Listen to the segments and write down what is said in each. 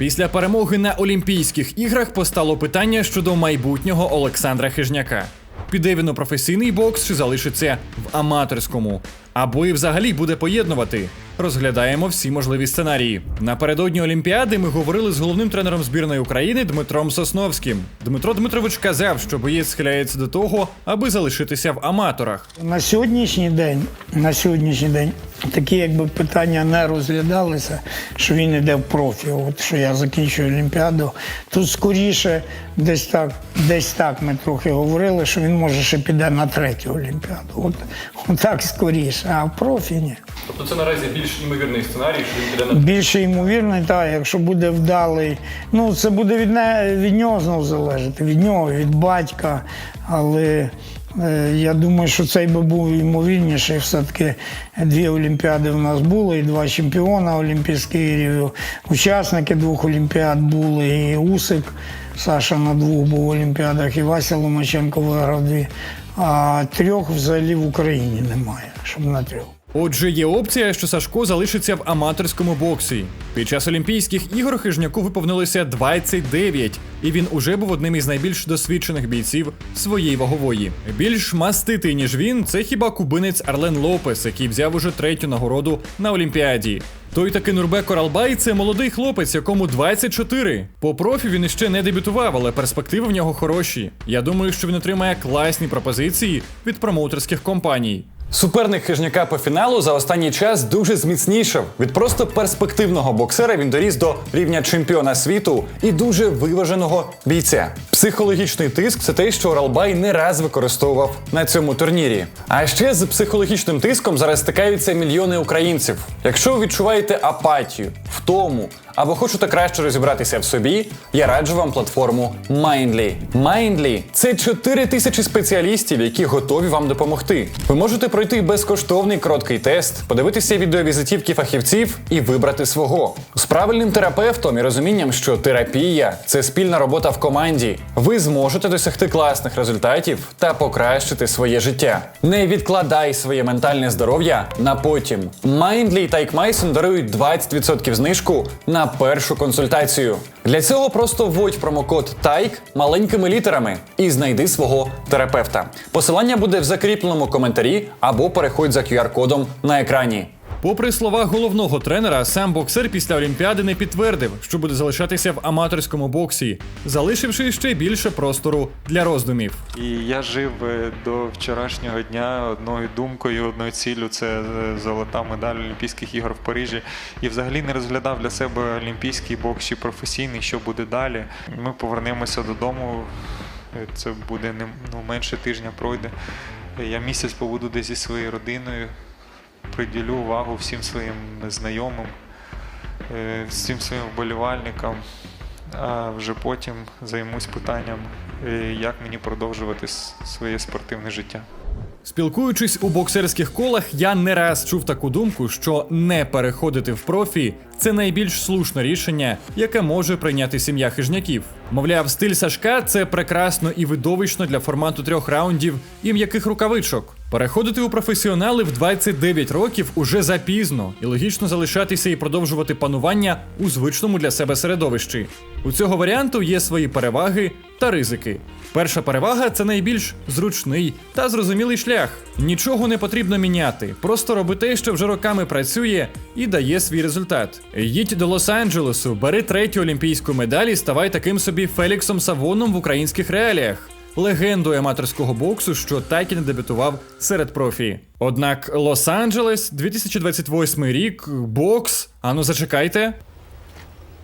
Після перемоги на Олімпійських іграх постало питання щодо майбутнього Олександра Хижняка. Піде він у професійний бокс чи залишиться в аматорському, або і взагалі буде поєднувати. Розглядаємо всі можливі сценарії. Напередодні Олімпіади ми говорили з головним тренером збірної України Дмитром Сосновським. Дмитро Дмитрович казав, що боєць схиляється до того, аби залишитися в аматорах. На сьогоднішній день, на сьогоднішній день такі якби питання не розглядалися, що він йде в профі. От що я закінчую Олімпіаду. Тут скоріше десь так, десь так ми трохи говорили, що він може ще піде на третю Олімпіаду. От, от так скоріше, а в профі ні. Тобто це наразі більш ймовірний сценарій, що він піде Більше ймовірний, так, якщо буде вдалий. Ну, це буде від, не, від нього знову залежати, від нього, від батька. Але е, я думаю, що цей би був ймовірніший. Все-таки дві Олімпіади в нас були, і два чемпіона Олімпійських ігрів, учасники двох Олімпіад були, і Усик. Саша на двох був в Олімпіадах, і Вася Ломаченко виграв дві. А трьох взагалі в Україні немає, щоб на трьох. Отже, є опція, що Сашко залишиться в аматорському боксі. Під час Олімпійських ігор Хижняку виповнилося 29, і він уже був одним із найбільш досвідчених бійців своєї вагової. Більш маститий ніж він, це хіба кубинець Арлен Лопес, який взяв уже третю нагороду на Олімпіаді. Той таки Нурбек Оралбай це молодий хлопець, якому 24. По профі він іще не дебютував, але перспективи в нього хороші. Я думаю, що він отримає класні пропозиції від промоутерських компаній. Суперник хижняка по фіналу за останній час дуже зміцнішав. Від просто перспективного боксера він доріс до рівня чемпіона світу і дуже виваженого бійця. Психологічний тиск це те, що Оралбай не раз використовував на цьому турнірі. А ще з психологічним тиском зараз стикаються мільйони українців. Якщо ви відчуваєте апатію, втому або хочете краще розібратися в собі, я раджу вам платформу Mindly. Mindly – це 4 тисячі спеціалістів, які готові вам допомогти. Ви можете пройти безкоштовний короткий тест, подивитися відеовізитівки фахівців і вибрати свого. З правильним терапевтом і розумінням, що терапія це спільна робота в команді. Ви зможете досягти класних результатів та покращити своє життя. Не відкладай своє ментальне здоров'я на потім. Mindly та Ікмайсон дарують 20% знижку на першу консультацію. Для цього просто вводь промокод ТАЙК маленькими літерами і знайди свого терапевта. Посилання буде в закріпленому коментарі або переходь за QR-кодом на екрані. Попри слова головного тренера, сам боксер після Олімпіади не підтвердив, що буде залишатися в аматорському боксі, залишивши ще більше простору для роздумів. І я жив е, до вчорашнього дня одною думкою, одною ціллю це е, золота медаль Олімпійських ігор в Парижі. І взагалі не розглядав для себе олімпійський бокс чи професійний, що буде далі. Ми повернемося додому. е, Це буде не ну, менше тижня пройде. Я місяць побуду десь зі своєю родиною, приділю увагу всім своїм знайомим, е, всім своїм вболівальникам. А вже потім займусь питанням, е, як мені продовжувати своє спортивне життя. Спілкуючись у боксерських колах, я не раз чув таку думку, що не переходити в профі це найбільш слушне рішення, яке може прийняти сім'я хижняків. Мовляв, стиль Сашка це прекрасно і видовищно для формату трьох раундів і м'яких рукавичок. Переходити у професіонали в 29 років уже запізно, і логічно залишатися і продовжувати панування у звичному для себе середовищі. У цього варіанту є свої переваги та ризики. Перша перевага це найбільш зручний та зрозумілий шлях. Нічого не потрібно міняти, просто роби те, що вже роками працює і дає свій результат. Їдь до Лос-Анджелесу, бери третю олімпійську медаль і ставай таким собі Феліксом Савоном в українських реаліях. Легендою аматорського боксу, що так і не дебютував серед профі. Однак Лос-Анджелес, 2028 рік, бокс. Ану, зачекайте.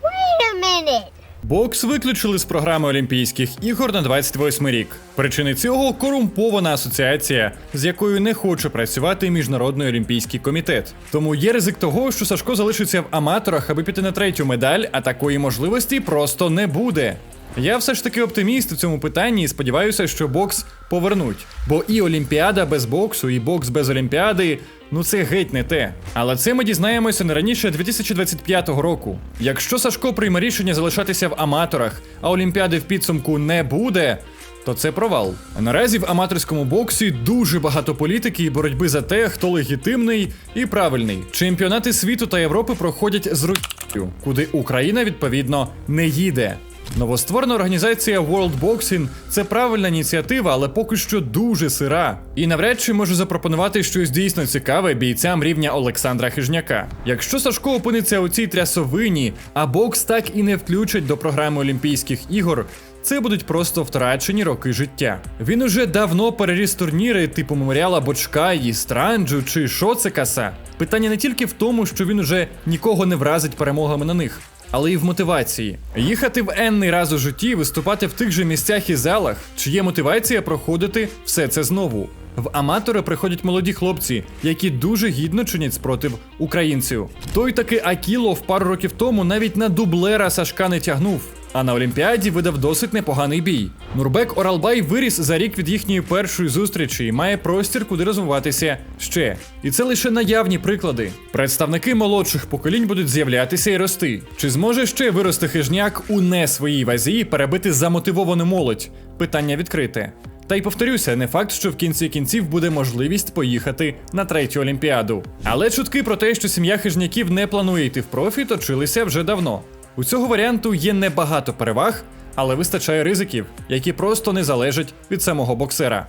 Wait a minute. Бокс виключили з програми Олімпійських ігор на 28 рік. Причини цього корумпована асоціація, з якою не хоче працювати міжнародний олімпійський комітет. Тому є ризик того, що Сашко залишиться в аматорах, аби піти на третю медаль, а такої можливості просто не буде. Я все ж таки оптиміст у цьому питанні і сподіваюся, що бокс повернуть. Бо і Олімпіада без боксу, і бокс без Олімпіади ну це геть не те. Але це ми дізнаємося не раніше 2025 року. Якщо Сашко прийме рішення залишатися в аматорах, а Олімпіади в підсумку не буде. То це провал. Наразі в аматорському боксі дуже багато політики і боротьби за те, хто легітимний і правильний. Чемпіонати світу та Європи проходять з Росією, куди Україна відповідно не їде. Новостворена організація World Boxing – це правильна ініціатива, але поки що дуже сира. І навряд чи може запропонувати щось дійсно цікаве бійцям рівня Олександра Хижняка. Якщо Сашко опиниться у цій трясовині, а бокс так і не включать до програми Олімпійських ігор, це будуть просто втрачені роки життя. Він уже давно переріс турніри типу меморіала Бочка, і Странджу чи Шоцекаса. Питання не тільки в тому, що він уже нікого не вразить перемогами на них. Але і в мотивації їхати в енний раз у житті, виступати в тих же місцях і залах, чи є мотивація проходити все це знову. В аматори приходять молоді хлопці, які дуже гідно чинять спротив українців. Той таки Акіло в пару років тому навіть на дублера Сашка не тягнув. А на Олімпіаді видав досить непоганий бій. Нурбек Оралбай виріс за рік від їхньої першої зустрічі і має простір, куди розвиватися ще. І це лише наявні приклади. Представники молодших поколінь будуть з'являтися і рости. Чи зможе ще вирости хижняк у не своїй вазі перебити замотивовану молодь? Питання відкрите. Та й повторюся, не факт, що в кінці кінців буде можливість поїхати на третю олімпіаду. Але чутки про те, що сім'я хижняків не планує йти в профі, точилися вже давно. У цього варіанту є небагато переваг, але вистачає ризиків, які просто не залежать від самого боксера.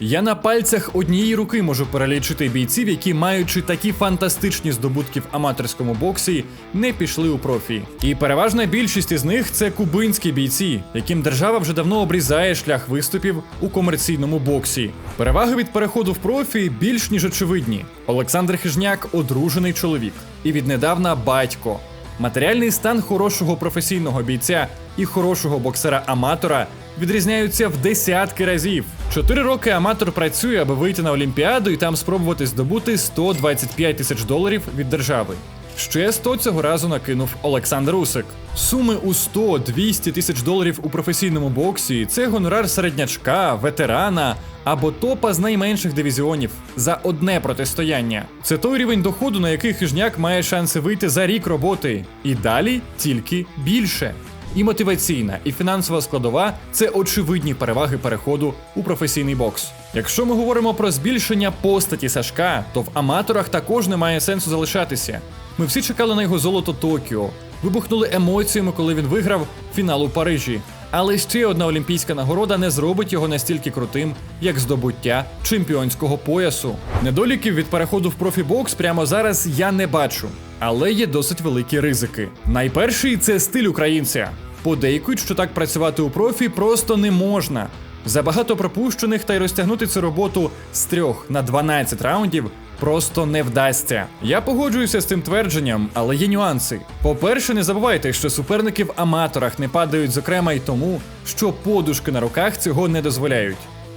Я на пальцях однієї руки можу перелічити бійців, які, маючи такі фантастичні здобутки в аматорському боксі, не пішли у профі. І переважна більшість із них це кубинські бійці, яким держава вже давно обрізає шлях виступів у комерційному боксі. Переваги від переходу в профі більш ніж очевидні. Олександр Хижняк одружений чоловік, і віднедавна батько. Матеріальний стан хорошого професійного бійця і хорошого боксера-аматора відрізняються в десятки разів. Чотири роки аматор працює, аби вийти на Олімпіаду і там спробувати здобути 125 тисяч доларів від держави. Ще 100 цього разу накинув Олександр Усик. Суми у 100-200 тисяч доларів у професійному боксі це гонорар середнячка, ветерана або топа з найменших дивізіонів за одне протистояння. Це той рівень доходу, на який хижняк має шанси вийти за рік роботи. І далі тільки більше. І мотиваційна, і фінансова складова це очевидні переваги переходу у професійний бокс. Якщо ми говоримо про збільшення постаті Сашка, то в аматорах також немає сенсу залишатися. Ми всі чекали на його золото Токіо, вибухнули емоціями, коли він виграв фінал у Парижі. Але ще одна олімпійська нагорода не зробить його настільки крутим, як здобуття чемпіонського поясу. Недоліків від переходу в профібокс прямо зараз я не бачу, але є досить великі ризики. Найперший це стиль українця. Подейкують, що так працювати у профі просто не можна. Забагато пропущених та й розтягнути цю роботу з 3 на 12 раундів просто не вдасться. Я погоджуюся з цим твердженням, але є нюанси. По-перше, не забувайте, що суперники в аматорах не падають, зокрема й тому, що подушки на руках цього не дозволяють.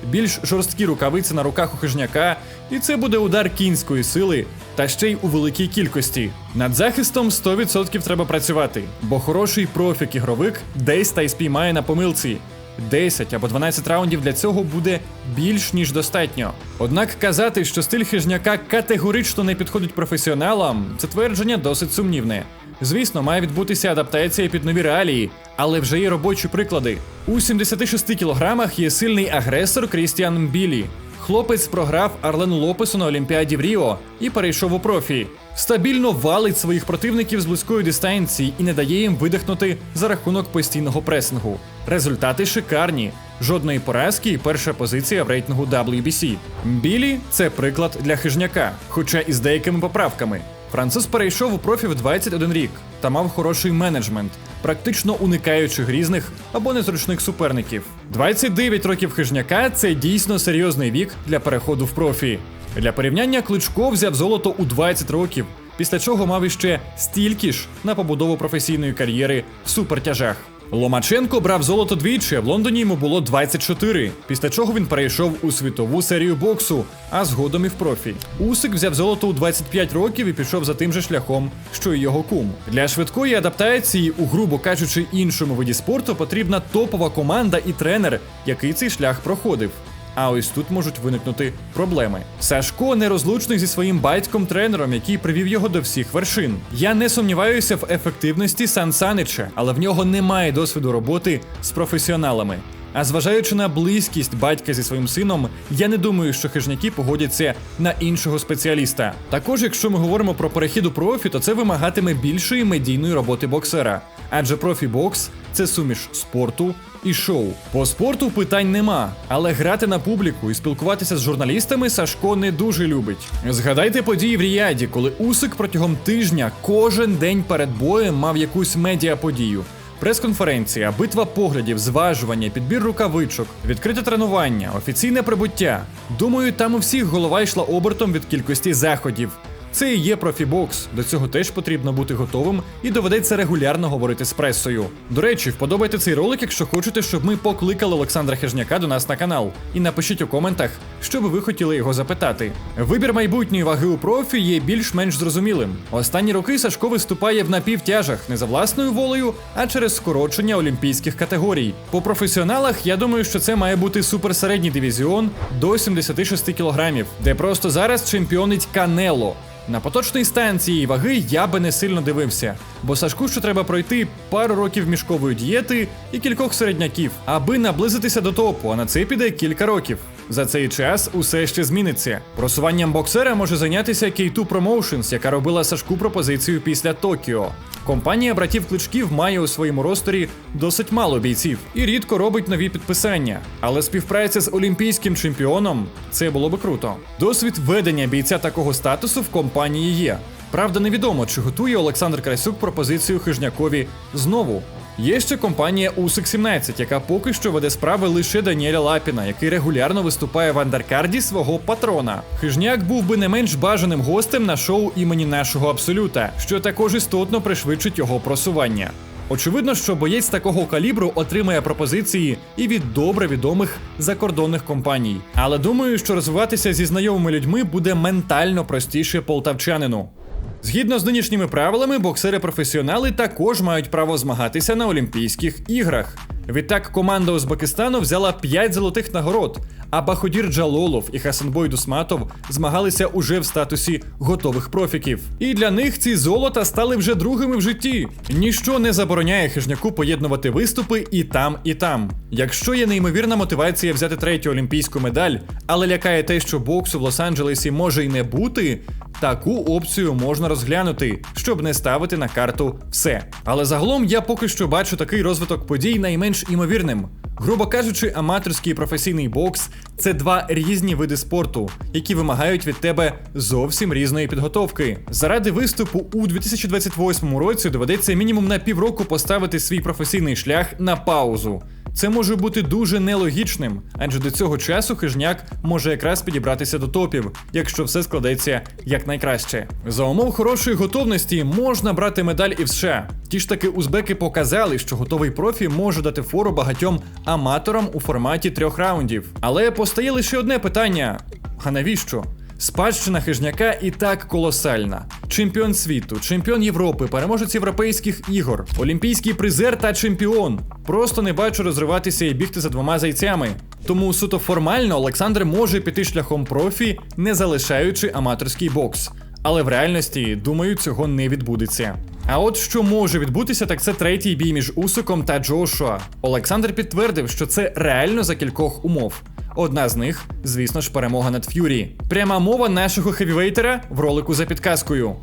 Більш жорсткі рукавиці на руках у хижняка, і це буде удар кінської сили, та ще й у великій кількості. Над захистом 100% треба працювати, бо хороший профік-ігровик десь та й спіймає на помилці. 10 або 12 раундів для цього буде більш ніж достатньо. Однак казати, що стиль хижняка категорично не підходить професіоналам, це твердження досить сумнівне. Звісно, має відбутися адаптація під нові реалії, але вже є робочі приклади. У 76 кілограмах є сильний агресор Крістіан Білі. Хлопець програв Арлену Лопесу на Олімпіаді в Ріо і перейшов у профі. Стабільно валить своїх противників з близької дистанції і не дає їм видихнути за рахунок постійного пресингу. Результати шикарні. Жодної поразки і перша позиція в рейтингу WBC. Білі це приклад для хижняка, хоча і з деякими поправками. Француз перейшов у профі в 21 рік та мав хороший менеджмент, практично уникаючи грізних або незручних суперників. 29 років хижняка це дійсно серйозний вік для переходу в профі. Для порівняння Кличко взяв золото у 20 років, після чого мав іще стільки ж на побудову професійної кар'єри в супертяжах. Ломаченко брав золото двічі, в Лондоні йому було 24, після чого він перейшов у світову серію боксу, а згодом і в профі. Усик взяв золото у 25 років і пішов за тим же шляхом, що й його кум. Для швидкої адаптації у, грубо кажучи, іншому виді спорту потрібна топова команда і тренер, який цей шлях проходив. А ось тут можуть виникнути проблеми. Сашко нерозлучний зі своїм батьком-тренером, який привів його до всіх вершин. Я не сумніваюся в ефективності Сан Санича, але в нього немає досвіду роботи з професіоналами. А зважаючи на близькість батька зі своїм сином, я не думаю, що хижняки погодяться на іншого спеціаліста. Також, якщо ми говоримо про перехід у профі, то це вимагатиме більшої медійної роботи боксера. Адже профі-бокс це суміш спорту і шоу. По спорту питань нема, але грати на публіку і спілкуватися з журналістами Сашко не дуже любить. Згадайте події в Ріаді, коли Усик протягом тижня кожен день перед боєм мав якусь медіаподію. Прес-конференція, битва поглядів, зважування, підбір рукавичок, відкрите тренування, офіційне прибуття. Думаю, там у всіх голова йшла обертом від кількості заходів. Це і є профібокс. До цього теж потрібно бути готовим і доведеться регулярно говорити з пресою. До речі, вподобайте цей ролик, якщо хочете, щоб ми покликали Олександра Хижняка до нас на канал. І напишіть у коментах, що би ви хотіли його запитати. Вибір майбутньої ваги у профі є більш-менш зрозумілим. Останні роки Сашко виступає в напівтяжах не за власною волею, а через скорочення олімпійських категорій. По професіоналах я думаю, що це має бути суперсередній дивізіон до 76 кілограмів, де просто зараз чемпіонить Канело. На поточній станції ваги я би не сильно дивився, бо Сашку ще треба пройти пару років мішкової дієти і кількох середняків, аби наблизитися до топу, а на це піде кілька років. За цей час усе ще зміниться. Просуванням боксера може зайнятися K2 Promotions, яка робила Сашку пропозицію після Токіо. Компанія братів Кличків має у своєму росторі досить мало бійців і рідко робить нові підписання. Але співпраця з олімпійським чемпіоном це було би круто. Досвід ведення бійця такого статусу в компанії є. Правда, невідомо, чи готує Олександр Красюк пропозицію хижнякові знову. Є ще компанія Усик 17, яка поки що веде справи лише Даніеля Лапіна, який регулярно виступає в андеркарді свого патрона. Хижняк був би не менш бажаним гостем на шоу імені нашого абсолюта, що також істотно пришвидшить його просування. Очевидно, що боєць такого калібру отримає пропозиції і від добре відомих закордонних компаній. Але думаю, що розвиватися зі знайомими людьми буде ментально простіше полтавчанину. Згідно з нинішніми правилами, боксери-професіонали також мають право змагатися на Олімпійських іграх. Відтак команда Узбекистану взяла 5 золотих нагород, а Баходір Джалолов і Хасанбой Дусматов змагалися уже в статусі готових профіків. І для них ці золота стали вже другими в житті. Ніщо не забороняє хижняку поєднувати виступи і там, і там. Якщо є неймовірна мотивація взяти третю олімпійську медаль, але лякає те, що боксу в Лос-Анджелесі може й не бути, таку опцію можна розглянути, щоб не ставити на карту все. Але загалом я поки що бачу такий розвиток подій найменш імовірним. Грубо кажучи, аматорський і професійний бокс це два різні види спорту, які вимагають від тебе зовсім різної підготовки. Заради виступу у 2028 році доведеться мінімум на півроку поставити свій професійний шлях на паузу. Це може бути дуже нелогічним, адже до цього часу хижняк може якраз підібратися до топів, якщо все складеться якнайкраще. За умов хорошої готовності можна брати медаль і в США. Ті ж таки узбеки показали, що готовий профі може дати фору багатьом аматорам у форматі трьох раундів. Але постає лише одне питання: а навіщо? Спадщина хижняка і так колосальна. Чемпіон світу, чемпіон Європи, переможець європейських ігор, олімпійський призер та чемпіон. Просто не бачу розриватися і бігти за двома зайцями. Тому суто формально Олександр може піти шляхом профі, не залишаючи аматорський бокс. Але в реальності, думаю, цього не відбудеться. А от що може відбутися, так це третій бій між Усиком та Джошуа. Олександр підтвердив, що це реально за кількох умов. Одна з них, звісно ж, перемога над Ф'юрі. Пряма мова нашого хевівейтера в ролику за підказкою.